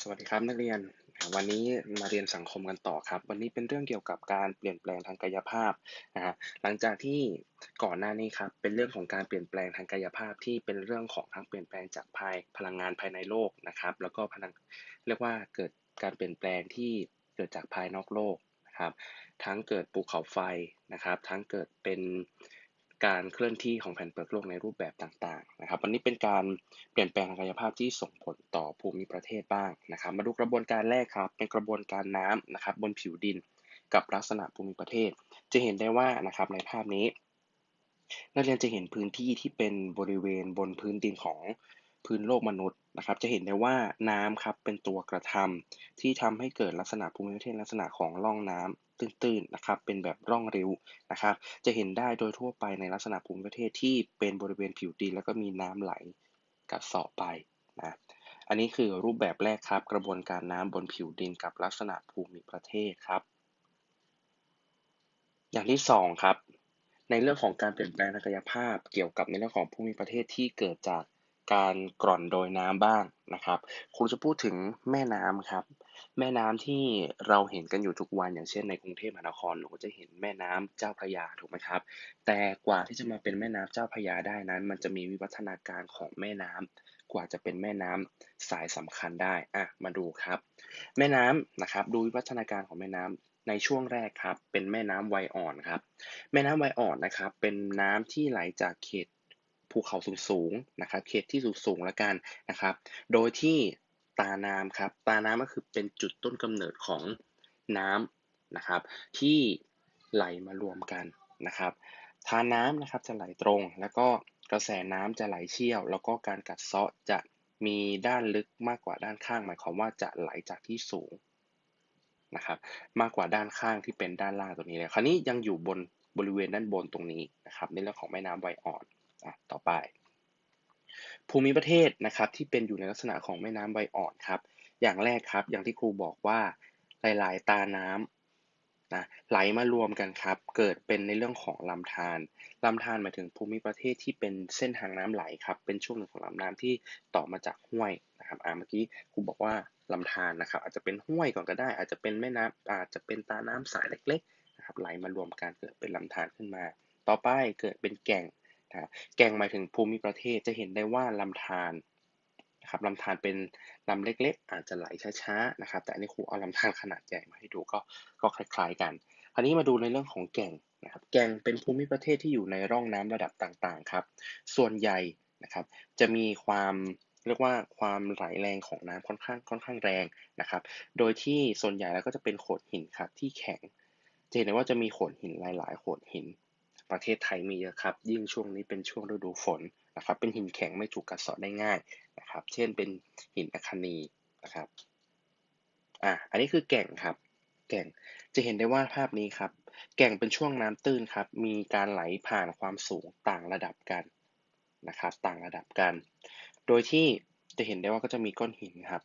สวัสดีครับนักเรียนวันนี้มาเรียนสังคมกันต่อครับ วันนี้เป็นเรื่องเกี่ยวกับการเปลี่ยนแปลงทางกายภาพนะฮะหลังจากที่ก่อนหน้านี้ครับเป็นเรื่องของการเปลี่ยนแปลงทางกายภาพที่เป็นเรื่องของทั้งเปลี่ยนแปลงจากภายพลังงานภายในโลกนะครับ แล้วก็พลังเรียกว่าเกิดการเปลี่ยนแปลงที่เกิดจากภายนอกโลกนะครับ ทั้งเกิดภูเขาไฟนะครับ ทั้งเกิดเป็น การเคลื่อนที่ของแผ่นเปลือกโลกในรูปแบบต่างๆนะครับวันนี้เป็นการเปลี่ยนแปลงทางกายภาพที่ส่งผลต่อภูมิประเทศบ้างนะครับ มาดูกระบวนการแรกครับ เป็นกระบวนการน้ำนะครับบนผิวดินกับลักษณะภูมิประเทศ จะเห็นได้ว่านะครับในภาพนี้ นักเรียนจะเห็นพื้นที่ที่เป็นบริเวณบนพื้นดินของพื้นโลกมนุษย์นะครับ จะเห็นได้ว่าน้ำครับเป็นตัวกระทำที่ทำให้เกิดลักษณะภูมิประเทศลักษณะของร่องน้ำ ตื้นๆนะครับเป็นแบบร่องริ้วนะครับจะเห็นได้โดยทั่วไปในลักษณะภูมิประเทศที่เป็นบริเวณผิวดินแล้วก็มีน้ำไหลกัดเซาะไปนะอันนี้คือรูปแบบแรกครับกระบวนการน้ำบนผิวดินกับลักษณะภูมิประเทศครับ อย่างที่สองครับในเรื่องของการเปลี่ยนแปลงทางกายภาพ เกี่ยวกับในเรื่องของภูมิประเทศที่เกิดจากการกร่อนโดยน้ำบ้างนะครับครูจะพูดถึงแม่น้ำครับ แม่น้ำที่เราเห็นกันอยู่ทุกวัน อย่างเช่นในกรุงเทพมหานครเราก็จะเห็นแม่น้ำเจ้าพระยาถูกไหมครับ แต่กว่าที่จะมาเป็นแม่น้ำเจ้าพระยาได้นั้น มันจะมีวิวัฒนาการของแม่น้ำกว่าจะเป็นแม่น้ำสายสำคัญได้อะมาดูครับ แม่น้ำนะครับดูวิวัฒนาการของแม่น้ำในช่วงแรกครับเป็นแม่น้ำไวอ่อนครับ แม่น้ำไวอ่อนนะครับเป็นน้ำที่ไหลจากเขตภูเขาสูงๆนะครับ เขตที่สูงๆแล้วกันนะครับ โดยที่ ตาน้ำครับ ตาน้ำก็คือเป็นจุดต้นกำเนิดของน้ำนะครับ ที่ไหลมารวมกันนะครับทาน้ำนะครับจะไหลตรง แล้วก็กระแสน้ำจะไหลเชี่ยว แล้วก็การกัดเซาะจะมีด้านลึกมากกว่าด้านข้าง หมายความว่าจะไหลจากที่สูงนะครับ มากกว่าด้านข้างที่เป็นด้านล่างตรงนี้เลยคราวนี้ยังอยู่บนบริเวณด้านบนตรงนี้นะครับในเรื่องของแม่น้ำไวอ่อนอะต่อไป ภูมิประเทศนะครับที่เป็นอยู่ในลักษณะของแม่น้ำไวอ่อนครับ อย่างแรกครับ อย่างที่ครูบอกว่าหลาย ๆ ตาน้ำนะไหลมารวมกันครับ เกิดเป็นในเรื่องของลำธารลำธารหมายถึงภูมิประเทศที่เป็นเส้นทางน้ำไหลครับ เป็นช่วงหนึ่งของลำน้ำที่ต่อมาจากห้วยนะครับอ่าเมื่อกี้ครูบอกว่าลำธารนะครับ อาจจะเป็นห้วยก่อนก็ได้ อาจจะเป็นแม่น้ำอาจจะเป็นตาน้ำสายเล็ก ๆ นะครับ ไหลมารวมกันเกิดเป็นลำธารขึ้นมา ต่อไปเกิดเป็นแก่ง นะแกงหมายถึงภูมิประเทศจะเห็นได้ว่าลำธารนะครับลำธารเป็นลำเล็กๆ อาจจะไหลช้าๆนะครับ แต่อันนี้ครูเอาลำธารขนาดใหญ่มาให้ดูก็ก็คล้ายๆกันคราวนี้มาดูในเรื่องของแก่งนะครับ แก่งเป็นภูมิประเทศที่อยู่ในร่องน้ำระดับต่างๆครับ ส่วนใหญ่นะครับ จะมีความเรียกว่าความไหลแรงของน้ำค่อนข้างค่อนข้างแรงนะครับ โดยที่ส่วนใหญ่แล้วก็จะเป็นโขดหินครับที่แข็งจะเห็นได้ว่าจะมีโขดหินหลาย ๆ โขดหิน ประเทศไทยมีเยอะครับ ยิ่งช่วงนี้เป็นช่วงฤดูฝนนะครับ เป็นหินแข็งไม่ถูกกัดเซาะได้ง่ายนะครับ เช่นเป็นหินอัคนีนะครับ อะอันนี้คือแก่งครับ แก่ง จะเห็นได้ว่าภาพนี้ครับ แก่งเป็นช่วงน้ำตื้นครับ มีการไหลผ่านความสูงต่างระดับกันนะครับ ต่างระดับกัน โดยที่จะเห็นได้ว่าก็จะมีก้อนหินครับ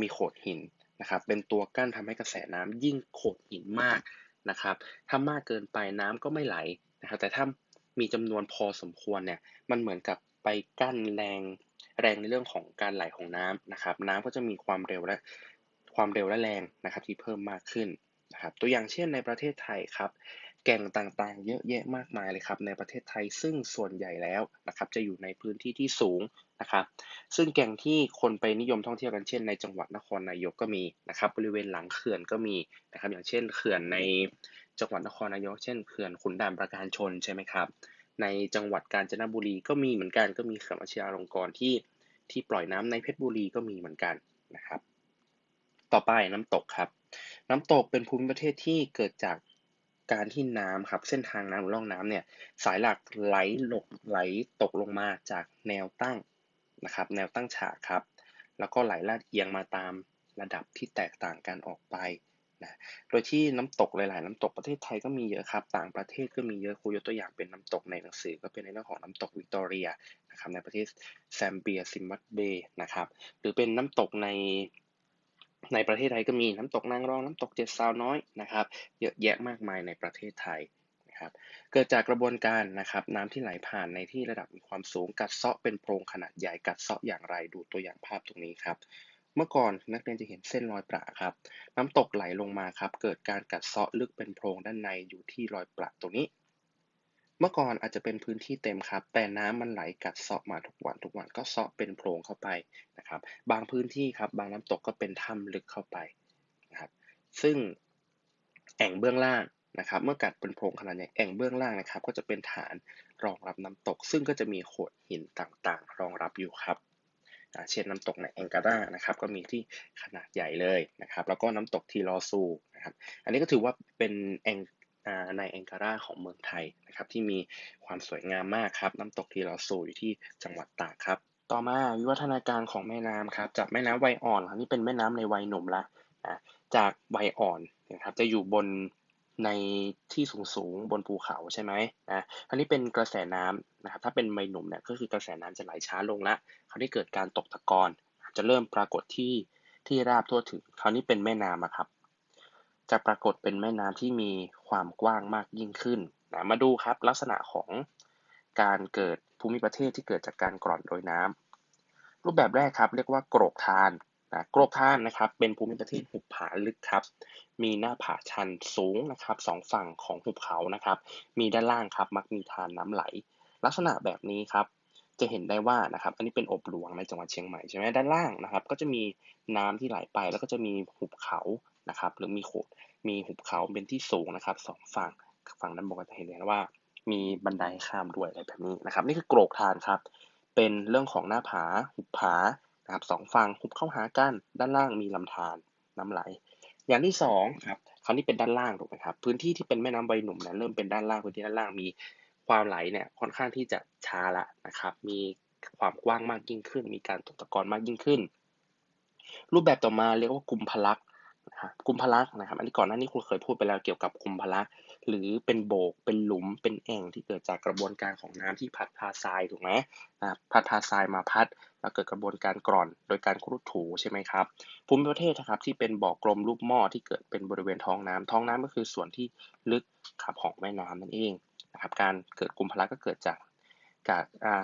มีโขดหินนะครับ เป็นตัวกั้นทำให้กระแสน้ำยิ่งโขดหินมากนะครับ ถ้ามากเกินไปน้ำก็ไม่ไหล นะครับแต่ถ้ามีจำนวนพอสมควรเนี่ยมันเหมือนกับไปกั้นแรงแรงในเรื่องของการไหลของน้ำนะครับ น้ำก็จะมีความเร็วและความเร็วและแรงนะครับที่เพิ่มมากขึ้นนะครับตัวอย่างเช่นในประเทศไทยครับแก่งต่างๆ เยอะแยะมากมายเลยครับในประเทศไทยซึ่งส่วนใหญ่แล้วนะครับจะอยู่ในพื้นที่ที่สูงนะครับซึ่งแก่งที่คนไปนิยมท่องเที่ยวกันเช่นในจังหวัดนครนายกก็มีนะครับบริเวณหลังเขื่อนก็มีนะครับอย่างเช่นเขื่อนใน จังหวัดนครนายกเช่นเขื่อนขุนด่านประการชนใช่ไหมครับ ในจังหวัดกาญจนบุรีก็มีเหมือนกันก็มีเขื่อนวชิราลงกรณ์ที่ที่ปล่อยน้ำในเพชรบุรีก็มีเหมือนกันนะครับ ต่อไปน้ำตกครับ น้ำตกเป็นภูมิประเทศที่เกิดจากการที่น้ำครับเส้นทางน้ำหรือร่องน้ำเนี่ยสายหลักไหลหลกไหลตกลงมาจากแนวตั้งนะครับแนวตั้งฉากครับ แล้วก็ไหลลาดเอียงมาตามระดับที่แตกต่างกันออกไป นะโดยที่น้ำตกหลาย ๆ น้ำตกประเทศไทยก็มีเยอะครับ ต่างประเทศก็มีเยอะครูยกตัวอย่างเป็นน้ำตกในหนังสือ ก็เป็นในเรื่องของน้ำตกวิกตอเรียนะครับในประเทศแซมเบียซิมบับเบนะครับหรือเป็นน้ำตกในในประเทศไทยก็มีน้ำตกนางรองน้ำตกเจ็ดสาวน้อยนะครับเยอะแยะมากมายในประเทศไทยนะครับเกิดจากกระบวนการนะครับน้ำที่ไหลผ่านในที่ระดับมีความสูงกัดเซาะเป็นโพรงขนาดใหญ่กัดเซาะอย่างไรดูตัวอย่างภาพตรงนี้ครับ เมื่อก่อนนักเรียนจะเห็นเส้นรอยประครับ น้ำตกไหลลงมาครับ เกิดการกัดเซาะลึกเป็นโพรงด้านในอยู่ที่รอยประตรงนี้ เมื่อก่อนอาจจะเป็นพื้นที่เต็มครับ แต่น้ำมันไหลกัดเซาะมาทุกวันทุกวันก็เซาะเป็นโพรงเข้าไปนะครับ บางพื้นที่ครับ บางน้ำตกก็เป็นถ้ำลึกเข้าไปนะครับ ซึ่งแอ่งเบื้องล่างนะครับ เมื่อกัดเป็นโพรงขนาดใหญ่แอ่งเบื้องล่างนะครับ ก็จะเป็นฐานรองรับน้ำตก ซึ่งก็จะมีโขดหินต่างๆ รองรับอยู่ครับ เช่นน้ำตกในแองการานะครับก็มีที่ขนาดใหญ่เลยนะครับแล้วก็น้ำตกทีลอซูนะครับอันนี้ก็ถือว่าเป็นแองในแองการาของเมืองไทยนะครับที่มีความสวยงามมากครับน้ำตกทีลอซูอยู่ที่จังหวัดตากครับต่อมาวิวัฒนาการของแม่น้ำครับจากแม่น้ำวัยอ่อนครับนี่เป็นแม่น้ำในวัยหนุ่มละนะจากวัยอ่อนนะครับจะอยู่บน ในที่สูงสูงบนภูเขาใช่ไหมนะอันนี้เป็นกระแสน้ำนะครับ ถ้าเป็นไมหนุ่มเนี่ยก็คือกระแสน้ำจะไหลช้าลงละคราวนี้เกิดการตกตะกอนจะเริ่มปรากฏที่ที่ราบทั่วถึง คราวนี้เป็นแม่น้ำครับจะปรากฏเป็นแม่น้ำที่มีความกว้างมากยิ่งขึ้นนะมาดูครับลักษณะของการเกิดภูมิประเทศที่เกิดจากการกร่อนโดยน้ำรูปแบบแรกครับ เรียกว่าโกรกทาน นะโกรกท่านนะครับ เป็นภูมิประเทศหุบผาลึกครับ มีหน้าผาชันสูงนะครับสองฝั่งของหุบเขานะครับ มีด้านล่างครับ มักมีทานน้ำไหล ลักษณะแบบนี้ครับจะเห็นได้ว่านะครับ อันนี้เป็นอบหลวงในจังหวัดเชียงใหม่ใช่ไหมด้านล่างนะครับ ก็จะมีน้ำที่ไหลไปแล้วก็จะมีหุบเขานะครับ หรือมีโขดมีหุบเขาเป็นที่สูงนะครับสองฝั่งฝั่งด้านบนก็จะเห็นเลยว่า มีบันไดข้ามด้วยอะไรแบบนี้นะครับ นี่คือโกรกทานครับ เป็นเรื่องของหน้าผาหุบผา นะครับสองฝั่งหุบเข้าหากัน ด้านล่างมีลำธารน้ำไหล อย่างที่สองครับคราวนี้เป็นด้านล่างถูกไหมครับ พื้นที่ที่เป็นแม่น้ำใบหนุ่มเนี่ยเริ่มเป็นด้านล่างพื้นที่ด้านล่างมีความไหลเนี่ยค่อนข้างที่จะช้าละนะครับ มีความกว้างมากยิ่งขึ้น มีการตกตะกอนมากยิ่งขึ้น รูปแบบต่อมาเรียกว่ากุมพลักษนะครับกุมพลักนะครับ อันนี้ก่อนหน้านี้คุณเคยพูดไปแล้วเกี่ยวกับกุมพลักหรือเป็นโบก เป็นหลุม เป็นแอ่งที่เกิดจากกระบวนการของน้ำที่พัดพาทรายถูกไหมนะพัดพาทรายมาพัดแล้ว เกิดกระบวนการกร่อนโดยการครุดถูใช่ไหมครับภูมิประเทศนะครับที่เป็นบ่อกลมรูปหม้อที่เกิดเป็นบริเวณท้องน้ำท้องน้ำก็คือส่วนที่ลึกขับของแม่น้ำนั่นเองนะครับการเกิดกุมพลักก็เกิดจาก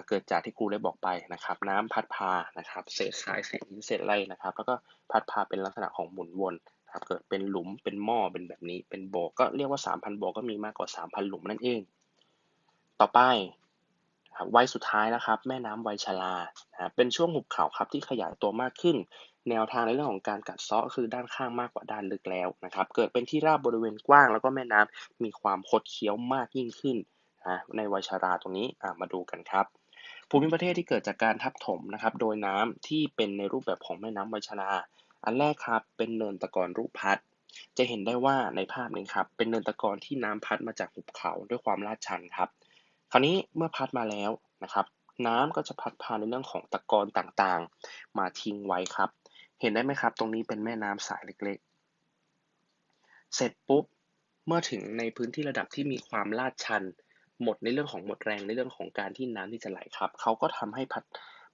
เกิดจากที่ครูได้บอกไปนะครับ น้ำพัดพานะครับเศษทรายเศษหินเศษไรนะครับ แล้วก็พัดพาเป็นลักษณะของหมุนวนครับเกิดเป็นหลุมเป็นหม้อเป็นแบบนี้เป็นโบกก็เรียกว่า 3,000โบกก็มีมากกว่า 3,000 หลุมนั่นเอง ต่อไป วัยสุดท้ายนะครับ แม่น้ำไวชลาเป็นช่วงหุบเขาครับที่ขยายตัวมากขึ้น แนวทางในเรื่องของการกัดเซาะคือด้านข้างมากกว่าด้านลึกแล้วนะครับ เกิดเป็นที่ราบบริเวณกว้าง แล้วก็แม่น้ำมีความคดเคี้ยวมากยิ่งขึ้นนะในวัยชราตรงนี้มาดูกันครับภูมิประเทศที่เกิดจากการทับถมนะครับโดยน้ำที่เป็นในรูปแบบของแม่น้ำไวชราอันแรกครับเป็นเนินตะกอนรูปพัดจะเห็นได้ว่าในภาพนี้ครับเป็นเนินตะกอนที่น้ำพัดมาจากหุบเขาด้วยความลาดชันครับ คราวนี้เมื่อพัดมาแล้วนะครับ น้ำก็จะพัดพาในเรื่องของตะกอนต่างๆ มาทิ้งไว้ครับ เห็นได้ไหมครับ ตรงนี้เป็นแม่น้ำสายเล็กๆ เสร็จปุ๊บเมื่อถึงในพื้นที่ระดับที่มีความลาดชัน หมดในเรื่องของหมดแรงในเรื่องของการที่น้ำที่จะไหลครับเขาก็ทำให้พัด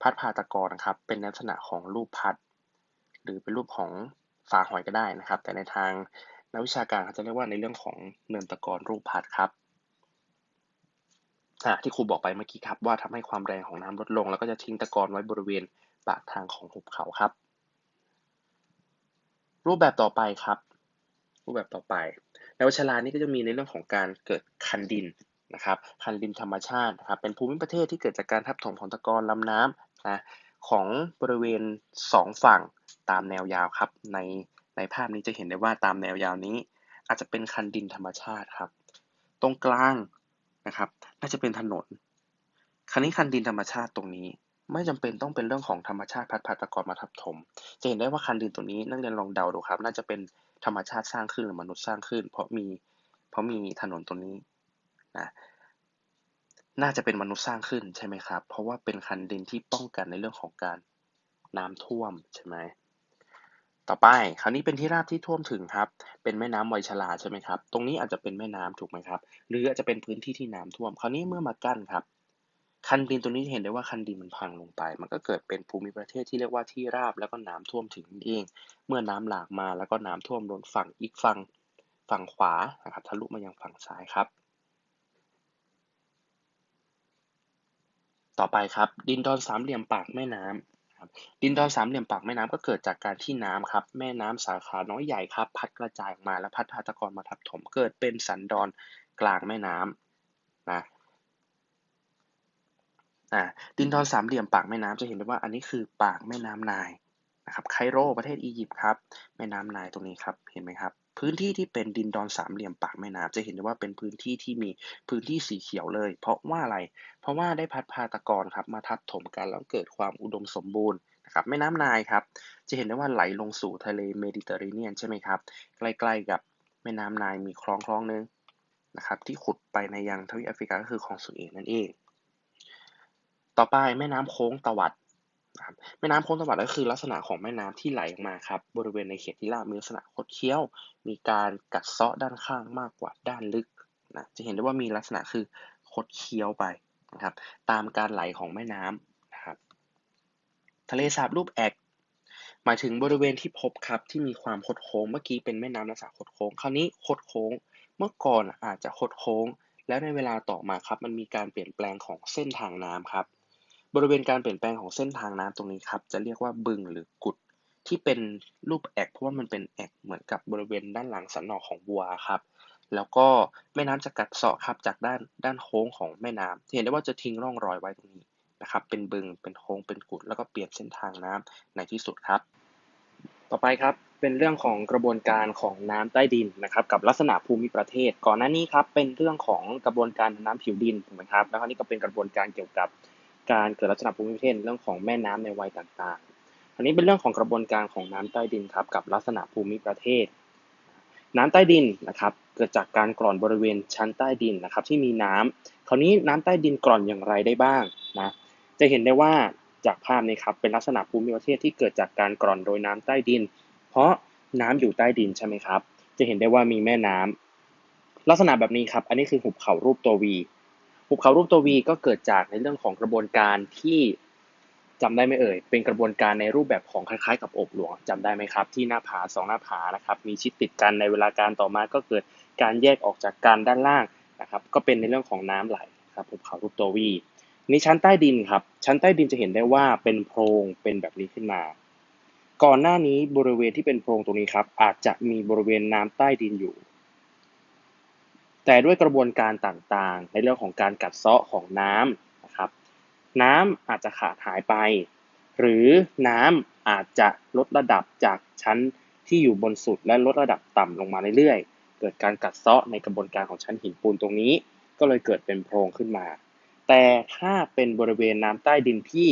พัดพาตะกอนนะครับ เป็นลักษณะของรูปพัด หรือเป็นรูปของฝาหอยก็ได้นะครับ แต่ในทางนักวิชาการเขาจะเรียกว่าในเรื่องของเนินตะกอนรูปพัดครับ ที่ครูบอกไปเมื่อกี้ครับว่าทำให้ความแรงของน้ำลดลง แล้วก็จะทิ้งตะกอนไว้บริเวณปากทางของหุบเขาครับ รูปแบบต่อไปครับ รูปแบบต่อไปในวัชรานี้ก็จะมีในเรื่องของการเกิดคันดินนะครับคันดินธรรมชาตินะครับเป็นภูมิประเทศที่เกิดจากการทับถมของตะกอนลำน้ำนะของบริเวณ 2 ฝั่งตามแนวยาวครับ ในในภาพนี้จะเห็นได้ว่าตามแนวยาวนี้ อาจจะเป็นคันดินธรรมชาติครับ ตรงกลาง นะครับน่าจะเป็นถนนคันนี้คันดินธรรมชาติตรงนี้ ไม่จำเป็นต้องเป็นเรื่องของธรรมชาติพัดพัดตะกอนมาทับถม จะเห็นได้ว่าคันดินตรงนี้นักเรียนลองเดาดูครับ น่าจะเป็นธรรมชาติสร้างขึ้นหรือมนุษย์สร้างขึ้น เพราะมีเพราะมีถนนตรงนี้นะน่าจะเป็นมนุษย์สร้างขึ้นใช่ไหมครับ เพราะว่าเป็นคันดินที่ป้องกันในเรื่องของการน้ำท่วมใช่ไหม ต่อไปคราวนี้เป็นที่ราบที่ท่วมถึงครับ เป็นแม่น้ำไวชลาใช่ไหมครับ ตรงนี้อาจจะเป็นแม่น้ำถูกไหมครับ หรืออาจจะเป็นพื้นที่ที่น้ำท่วม คราวนี้เมื่อมากั้นครับ คันดินตรงนี้เห็นได้ว่าคันดินมันพังลงไป มันก็เกิดเป็นภูมิประเทศที่เรียกว่าที่ราบแล้วก็น้ำท่วมถึงเอง เมื่อน้ำหลากมาแล้วก็น้ำท่วมโดนฝั่งอีกฝั่งฝั่งขวานะครับทะลุมายังฝั่งซ้ายครับ ต่อไปครับ ดินดอนสามเหลี่ยมปากแม่น้ ดินดอนสามเหลี่ยมปากแม่น้ำก็เกิดจากการที่น้ำครับ แม่น้ำสาขาน้อยใหญ่ครับ พัดกระจายออกมาแล้วพัดพาตะกอนมาทับถม เกิดเป็นสันดอนกลางแม่น้ำนะอ่าดินดอนสามเหลี่ยมปากแม่น้ำจะเห็นได้ว่าอันนี้คือปากแม่น้ำนายนะครับไคโรประเทศอียิปต์ครับ แม่น้ำนายตรงนี้ครับเห็นไหมครับ พื้นที่ที่เป็นดินดอนสามเหลี่ยมปากแม่น้ำจะเห็นได้ว่าเป็นพื้นที่ที่มีพื้นที่สีเขียวเลย เพราะว่าอะไร เพราะว่าได้พัดพาตะกอนครับมาทับถมกันแล้วเกิดความอุดมสมบูรณ์นะครับแม่น้ำนายครับจะเห็นได้ว่าไหลลงสู่ทะเลเมดิเตอร์เรเนียนใช่ไหมครับใกล้ๆกับแม่น้ำนายมีคลองคลองนึงนะครับที่ขุดไปในยังทวีปแอฟริกาก็คือคลองสุเอตนั่นเอง ต่อไปแม่น้ำโค้งตวัด นะครับแม่น้ำโค้งตวัดก็คือลักษณะของแม่น้ำที่ไหลออกมาครับบริเวณในเขตที่ราบมีลักษณะคดเคี้ยว มีการกัดเซาะด้านข้างมากกว่าด้านลึกนะจะเห็นได้ว่ามีลักษณะคือคดเคี้ยวไปนะครับตามการไหลของแม่น้ำนะครับทะเลสาบรูปแอกหมายถึงบริเวณที่พบครับที่มีความคดโค้งเมื่อกี้เป็นแม่น้ำลักษณะคดโค้งคราวนี้คดโค้งเมื่อก่อนอาจจะคดโค้ง แล้วในเวลาต่อมาครับมันมีการเปลี่ยนแปลงของเส้นทางน้ำครับ บริเวณการเปลี่ยนแปลงของเส้นทางน้ำตรงนี้ครับ จะเรียกว่าบึงหรือกุดที่เป็นรูปแอกเพราะว่ามันเป็นแอกเหมือนกับบริเวณด้านหลังสันนอกของบัวครับ แล้วก็แม่น้ำจะกัดเซาะครับจากด้านด้านโค้งของแม่น้ำเห็นได้ว่าจะทิ้งร่องรอยไว้ตรงนี้นะครับ เป็นบึงเป็นโค้งเป็นกุด แล้วก็เปลี่ยนเส้นทางน้ำในที่สุดครับ ต่อไปครับเป็นเรื่องของกระบวนการของน้ำใต้ดินนะครับ กับลักษณะภูมิประเทศ ก่อนหน้านี้ครับเป็นเรื่องของกระบวนการน้ำผิวดินถูกไหมครับแล้วคราวนี้ก็เป็นกระบวนการเกี่ยวกับ การเกิดลักษณะภูมิประเทศเรื่องของแม่น้ำในวัยต่างๆ อันนี้เป็นเรื่องของกระบวนการของน้ำใต้ดินครับกับลักษณะภูมิประเทศ น้ำใต้ดินนะครับเกิดจากการกร่อนบริเวณชั้นใต้ดินนะครับที่มีน้ำคราวนี้น้ำใต้ดินกร่อนอย่างไรได้บ้างนะจะเห็นได้ว่าจากภาพนี้ครับเป็นลักษณะภูมิประเทศที่เกิดจากการกร่อนโดยน้ำใต้ดิน เพราะน้ำอยู่ใต้ดินใช่ไหมครับ จะเห็นได้ว่ามีแม่น้ำลักษณะแบบนี้ครับ อันนี้คือหุบเขารูปตัววี หุบเขารูปตัววีก็เกิดจากในเรื่องของกระบวนการที่จำได้ไหมเอ่ย เป็นกระบวนการในรูปแบบของคล้ายๆ กับอกหลวงจำได้ไหมครับ ที่หน้าผาสองหน้าผานะครับ มีชิดติดกันในเวลาการต่อมาก็เกิดการแยกออกจากกันด้านล่างนะครับ ก็เป็นในเรื่องของน้ำไหลครับหุบเขารูปตัววีนี่ชั้นใต้ดินครับ ชั้นใต้ดินจะเห็นได้ว่าเป็นโพรงเป็นแบบนี้ขึ้นมา ก่อนหน้านี้บริเวณที่เป็นโพรงตรงนี้ครับ อาจจะมีบริเวณน้ำใต้ดินอยู่ แต่ด้วยกระบวนการต่างๆ ในเรื่องของการกัดเซาะของน้ำนะครับน้ำอาจจะขาดหายไป หรือน้ำอาจจะลดระดับจากชั้นที่อยู่บนสุดและลดระดับต่ำลงมาเรื่อยๆ เกิดการกัดเซาะในกระบวนการของชั้นหินปูนตรงนี้ ก็เลยเกิดเป็นโพรงขึ้นมา แต่ถ้าเป็นบริเวณน้ำใต้ดินที่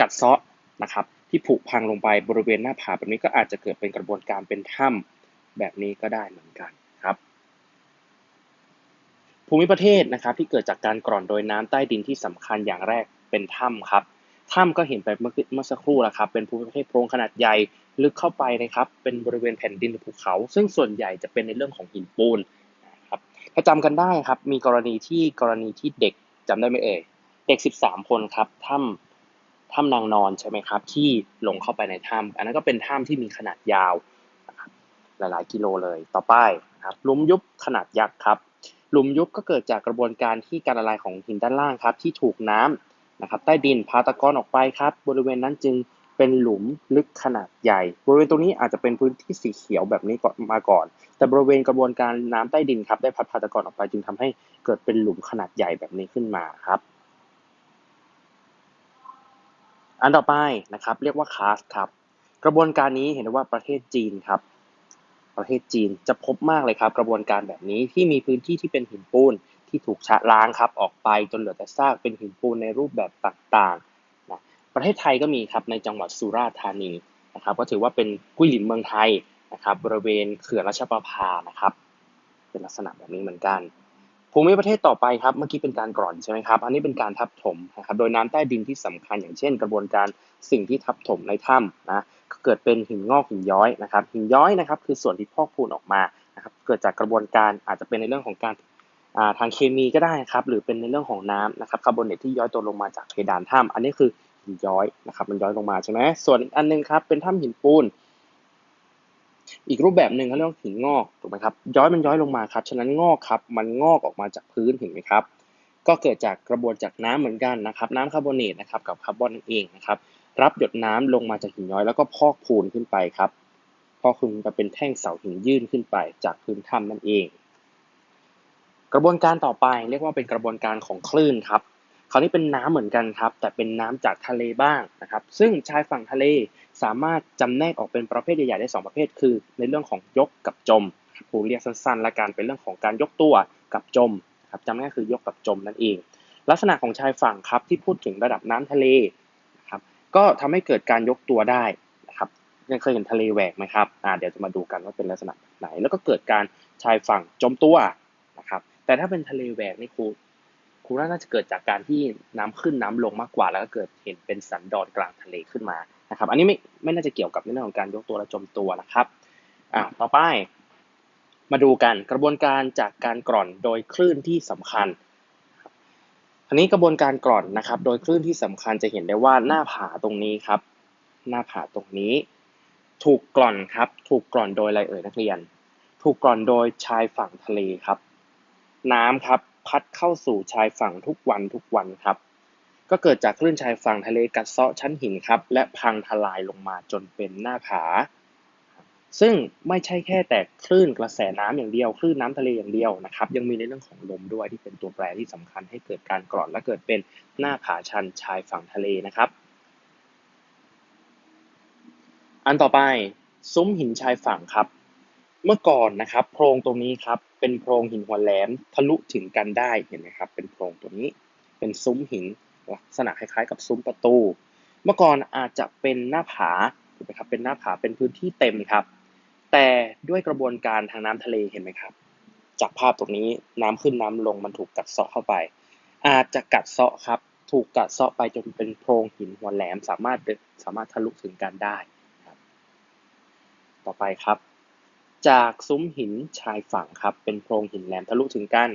กัดเซาะนะครับที่ผุพังลงไปบริเวณหน้าผาแบบนี้ก็อาจจะเกิดเป็นกระบวนการเป็นถ้ำแบบนี้ก็ได้เหมือนกัน ภูมิประเทศนะครับที่เกิดจากการกร่อนโดยน้ำใต้ดินที่สำคัญอย่างแรกเป็นถ้ำครับถ้ำก็เห็นไปเมื่อสักครู่แล้วครับ เป็นภูมิประเทศโพรงขนาดใหญ่ลึกเข้าไปนะครับ เป็นบริเวณแผ่นดินภูเขา ซึ่งส่วนใหญ่จะเป็นในเรื่องของหินปูนนะครับถ้าจำกันได้ครับ มีกรณีที่กรณีที่เด็กจำได้ไหมเอ่ยเด็กสิบสามคนครับถ้ำถ้ำนางนอนใช่ไหมครับ ที่ลงเข้าไปในถ้ำอันนั้นก็เป็นถ้ำที่มีขนาดยาวหลายๆกิโลเลยต่อไปครับลุมยุบขนาดยักษ์ครับ หลุมยุบก็เกิดจากกระบวนการที่การละลายของหินด้านล่างครับ ที่ถูกน้ำนะครับใต้ดินพาตะกอนออกไปครับ บริเวณนั้นจึงเป็นหลุมลึกขนาดใหญ่ บริเวณตรงนี้อาจจะเป็นพื้นที่สีเขียวแบบนี้ก่อนมาก่อน แต่บริเวณกระบวนการน้ำใต้ดินครับ ได้พัดพาตะกอนออกไปจึงทำให้เกิดเป็นหลุมขนาดใหญ่แบบนี้ขึ้นมาครับ อันต่อไปนะครับ เรียกว่าคาสครับ กระบวนการนี้เห็นได้ว่าประเทศจีนครับ ประเทศจีนจะพบมากเลยครับ กระบวนการแบบนี้ที่มีพื้นที่ที่เป็นหินปูนที่ถูกชะล้างครับออกไปจนเหลือแต่ซากเป็นหินปูนในรูปแบบต่างๆนะประเทศไทยก็มีครับในจังหวัดสุราษฎร์ธานีนะครับก็ถือว่าเป็นกุ้ยหลินเมืองไทยนะครับบริเวณเขื่อนราชประภานะครับ เป็นลักษณะแบบนี้เหมือนกัน ภูมิประเทศต่อไปครับ เมื่อกี้เป็นการกร่อนใช่ไหมครับ อันนี้เป็นการทับถมนะครับ โดยน้ำใต้ดินที่สำคัญอย่างเช่น กระบวนการสิ่งที่ทับถมในถ้ำนะเกิดเป็นหินงอกหินย้อยนะครับ หินย้อยนะครับคือส่วนที่พอกพูนออกมานะครับ เกิดจากกระบวนการอาจจะเป็นในเรื่องของการทางเคมีก็ได้ครับ หรือเป็นในเรื่องของน้ำนะครับ คาร์บอนเนตที่ย้อยตัวลงมาจากเพดานถ้ำอันนี้คือหินย้อยนะครับ มันย้อยลงมาใช่ไหมส่วนอันนึงครับ เป็นถ้ำหินปูน อีกรูปแบบหนึ่งเขาเรียกว่าหินงอกถูกไหมครับย้อยมันย้อยลงมาครับ ฉะนั้นงอกครับมันงอกออกมาจากพื้นเห็นไหมครับ ก็เกิดจากกระบวนจากน้ำเหมือนกันนะครับ น้ำคาร์บอเนตนะครับกับคาร์บอนนั่นเองนะครับรับหยดน้ำลงมาจากหินย้อยแล้วก็พอกพูนขึ้นไปครับพอกพูนจะเป็นแท่งเสาหินยื่นขึ้นไปจากพื้นถ้ำนั่นเอง กระบวนการต่อไปเรียกว่าเป็นกระบวนการของคลื่นครับ คราวนี้เป็นน้ำเหมือนกันครับ แต่เป็นน้ำจากทะเลบ้างนะครับ ซึ่งชายฝั่งทะเลสามารถจำแนกออกเป็นประเภทใหญ่ๆได้ 2 ประเภท คือ ในเรื่องของยกกับจมครูเรียกสั้นๆ และการเป็นเรื่องของการยกตัวกับจมครับจำง่ายคือยกกับจมนั่นเอง ลักษณะของชายฝั่งครับที่พูดถึงระดับน้ำทะเลนะครับก็ทำให้เกิดการยกตัวได้นะครับยังเคยเห็นทะเลแหวกไหมครับอ่าเดี๋ยวจะมาดูกันว่าเป็นลักษณะไหน แล้วก็เกิดการชายฝั่งจมตัวนะครับแต่ถ้าเป็นทะเลแหวกนี่ครู ครูน่าจะเกิดจากการที่น้ำขึ้นน้ำลงมากกว่า แล้วก็เกิดเห็นเป็นสันดอนกลางทะเลขึ้นมานะครับ อันนี้ไม่ไม่น่าจะเกี่ยวกับเรื่องของการยกตัวและจมตัวนะครับอ่าต่อไป มาดูกันกระบวนการจากการกร่อนโดยคลื่นที่สำคัญอันนี้กระบวนการกร่อนนะครับ โดยคลื่นที่สำคัญจะเห็นได้ว่าหน้าผาตรงนี้ครับ หน้าผาตรงนี้ ถูกกร่อนครับ ถูกกร่อนโดยอะไรเอ่ยนักเรียน ถูกกร่อนโดยชายฝั่งทะเลครับ น้ำครับ พัดเข้าสู่ชายฝั่งทุกวันทุกวันครับ ก็เกิดจากคลื่นชายฝั่งทะเลกัดเซาะชั้นหินครับ และพังทลายลงมาจนเป็นหน้าผา ซึ่งไม่ใช่แค่แต่คลื่นกระแสน้ำอย่างเดียว คลื่นน้ำทะเลอย่างเดียวนะครับ ยังมีในเรื่องของลมด้วยที่เป็นตัวแปรที่สำคัญให้เกิดการกร่อนและเกิดเป็นหน้าผาชันชายฝั่งทะเลนะครับ อันต่อไปซุ้มหินชายฝั่งครับ เมื่อก่อนนะครับโพรงตรงนี้ครับเป็นโพรงหินหัวแหลมทะลุถึงกันได้เห็นไหมครับ เป็นโพรงตัวนี้เป็นซุ้มหินลักษณะคล้ายๆ กับซุ้มประตู เมื่อก่อนอาจจะเป็นหน้าผาถูกไหมครับเป็นหน้าผาเป็นพื้นที่เต็มครับ แต่ด้วยกระบวนการทางน้ำทะเลเห็นไหมครับ จากภาพตรงนี้น้ำขึ้นน้ำลงมันถูกกัดเซาะเข้าไป อาจจะกัดเซาะครับถูกกัดเซาะไปจนเป็นโพรงหินหัวแหลมสามารถสามารถทะลุถึงกันได้ครับ ต่อไปครับ จากซุ้มหินชายฝั่งครับเป็นโพรงหินแหลมทะลุถึงกัน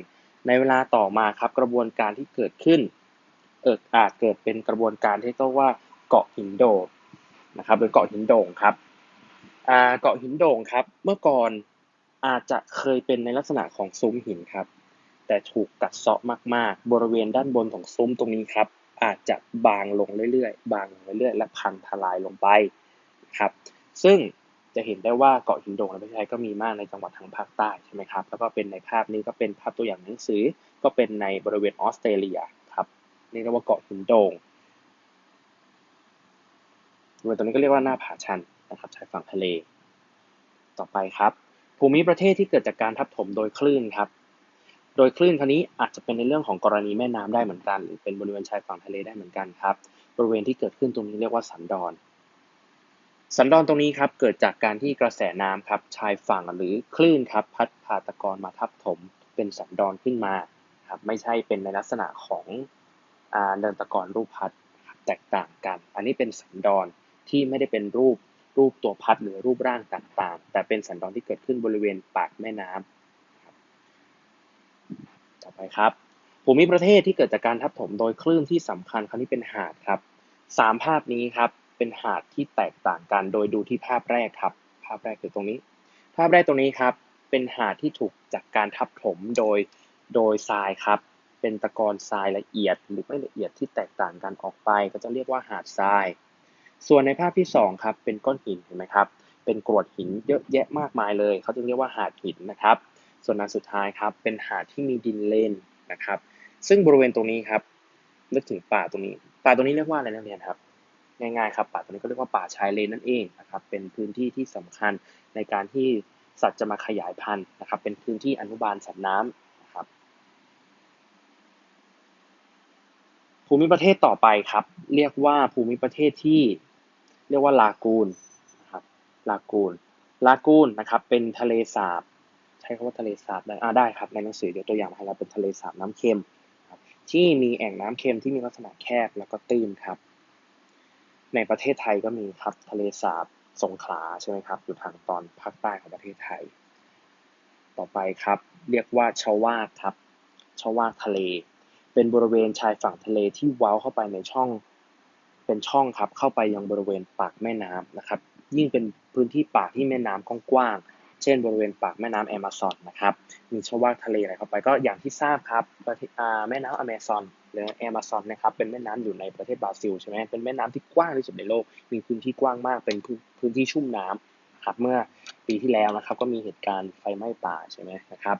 ในเวลาต่อมาครับกระบวนการที่เกิดขึ้นเอิกอาจเกิดเป็นกระบวนการที่เรียกว่าเกาะหินโดดนะครับหรือเกาะหินโด่งครับเกาะหินโด่งครับ เมื่อก่อนอาจจะเคยเป็นในลักษณะของซุ้มหินครับ แต่ถูกกัดเซาะมาก ๆ บริเวณด้านบนของซุ้มตรงนี้ครับ อาจจะบางลงเรื่อยๆ บางลงเรื่อยๆ และพังทลายลงไปครับ ซึ่ง จะเห็นได้ว่าเกาะหินโด่งในประเทศไทยก็มีมากในจังหวัดทางภาคใต้ใช่ไหมครับแล้วก็เป็นในภาพนี้ก็เป็นภาพตัวอย่างหนังสือ ก็เป็นในบริเวณออสเตรเลียครับนี่เรียกว่าเกาะหินโด่งบริเวณตรงนี้ก็เรียกว่าหน้าผาชันนะครับชายฝั่งทะเล ต่อไปครับ ภูมิประเทศที่เกิดจากการทับถมโดยคลื่นครับโดยคลื่นครั้นี้อาจจะเป็นในเรื่องของกรณีแม่น้ำได้เหมือนกัน หรือเป็นบริเวณชายฝั่งทะเลได้เหมือนกันครับ บริเวณที่เกิดขึ้นตรงนี้เรียกว่าสันดอน สันดอนตรงนี้ครับเกิดจากการที่กระแสน้ำครับชายฝั่งหรือคลื่นครับพัดพาตะกอนมาทับถมเป็นสันดอนขึ้นมาครับไม่ใช่เป็นในลักษณะของเดินตะกอนรูปพัดแตกต่างกัน อันนี้เป็นสันดอนที่ไม่ได้เป็นรูปรูปตัวพัดหรือรูปร่างต่างๆ แต่เป็นสันดอนที่เกิดขึ้นบริเวณปากแม่น้ำต่อไปครับภูมิประเทศที่เกิดจากการทับถมโดยคลื่นที่สำคัญคราวนี้เป็นหาดครับสามภาพนี้ครับ เป็นหาดที่แตกต่างกัน โดยดูที่ภาพแรกครับ ภาพแรกคือตรงนี้ ภาพแรกตรงนี้ครับ เป็นหาดที่ถูกจากการทับถมโดยโดยทรายครับ เป็นตะกอนทรายละเอียดหรือไม่ละเอียดที่แตกต่างกันออกไป ก็จะเรียกว่าหาดทราย ส่วนในภาพที่2ครับ เป็นก้อนหินเห็นไหมครับ เป็นกรวดหินเยอะแยะมากมายเลย เขาจึงเรียกว่าหาดหินนะครับ ส่วนอันสุดท้ายครับ เป็นหาดที่มีดินเลนนะครับ ซึ่งบริเวณตรงนี้ครับนึกถึงป่าตรงนี้ ป่าตรงนี้เรียกว่าอะไรนักเรียนครับ ง่ายๆครับป่าตรงนี้ก็เรียกว่าป่าชายเลนนั่นเองนะครับเป็นพื้นที่ที่สำคัญในการที่สัตว์จะมาขยายพันธุ์นะครับเป็นพื้นที่อนุบาลสัตว์น้ำนะครับภูมิประเทศต่อไปครับ เรียกว่าภูมิประเทศที่เรียกว่าลากูนนะครับลากูนลากูนนะครับเป็นทะเลสาบใช้คำว่าทะเลสาบได้อ่าได้ครับในหนังสือเดี๋ยวตัวอย่างให้เราเป็นทะเลสาบน้ำเค็มที่มีแอ่งน้ำเค็มที่มีลักษณะแคบแล้วก็ตื้นครับ ในประเทศไทยก็มีครับทะเลสาบสงขลาใช่ไหมครับอยู่ทางตอนภาคใต้ของประเทศไทย ต่อไปครับ เรียกว่าชวาครับชวาทะเล เป็นบริเวณชายฝั่งทะเลที่ว้าวเข้าไปในช่องเป็นช่องครับเข้าไปยังบริเวณปากแม่น้ำนะครับ ยิ่งเป็นพื้นที่ปากที่แม่น้ำกว้างเช่น บริเวณปากแม่น้ำแอมะซอนนะครับมีช่องว่าทะเลอะไรเข้าไปก็อย่างที่ทราบครับแม่น้ำอเมซอน รือแอมะซอนนะครับเป็นแม่น้ำอยู่ในประเทศบราซิลใช่ไหมเป็นแม่น้ำที่กว้างที่สุดในโลก มีพื้นที่กว้างมากเป็นพื้นที่ชุ่มน้ำครับเมื่อปีที่แล้วนะครับก็มีเหตุการณ์ไฟไหม้ป่าใช่ไหมนะครับ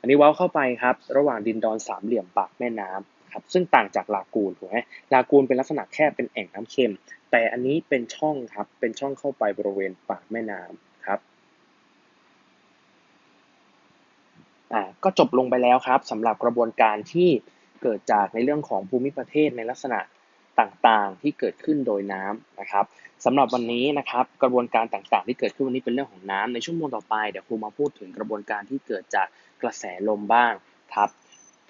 อันนี้ว้าเข้าไปครับระหว่างดินดอนสามเหลี่ยมปากแม่น้ำครับซึ่งต่างจากลากูนถูกไหมลากูนเป็นลักษณะแค่เป็นแอ่งน้ำเค็ม แต่อันนี้เป็นช่องครับเป็นช่องเข้าไปบริเวณปากแม่น้ำครับอ่าก็จบลงไปแล้วครับสำหรับกระบวนการที่ เกิดจากในเรื่องของภูมิประเทศในลักษณะต่างๆที่เกิดขึ้นโดยน้ำนะครับสำหรับวันนี้นะครับกระบวนการต่างๆ ที่เกิดขึ้นวันนี้เป็นเรื่องของน้ำในชั่วโมงต่อไปเดี๋ยวครูมาพูดถึงกระบวนการที่เกิดจากกระแสลมบ้างครับ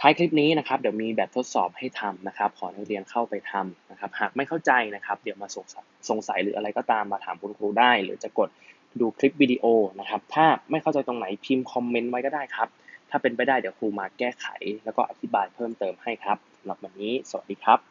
ท้ายคลิปนี้นะครับเดี๋ยวมีแบบทดสอบให้ทำนะครับ ขอนักเรียนเข้าไปทำนะครับ หากไม่เข้าใจนะครับ เดี๋ยวมาสงสัยสงสัยหรืออะไรก็ตามมาถามคุณครูได้ หรือจะกดดูคลิปวิดีโอนะครับ ถ้าไม่เข้าใจตรงไหนพิมพ์คอมเมนต์ไว้ก็ได้ครับ ถ้าเป็นไปได้เดี๋ยวครูมาแก้ไข แล้วก็อธิบายเพิ่มเติมให้ครับสำหรับวันนี้ สวัสดีครับ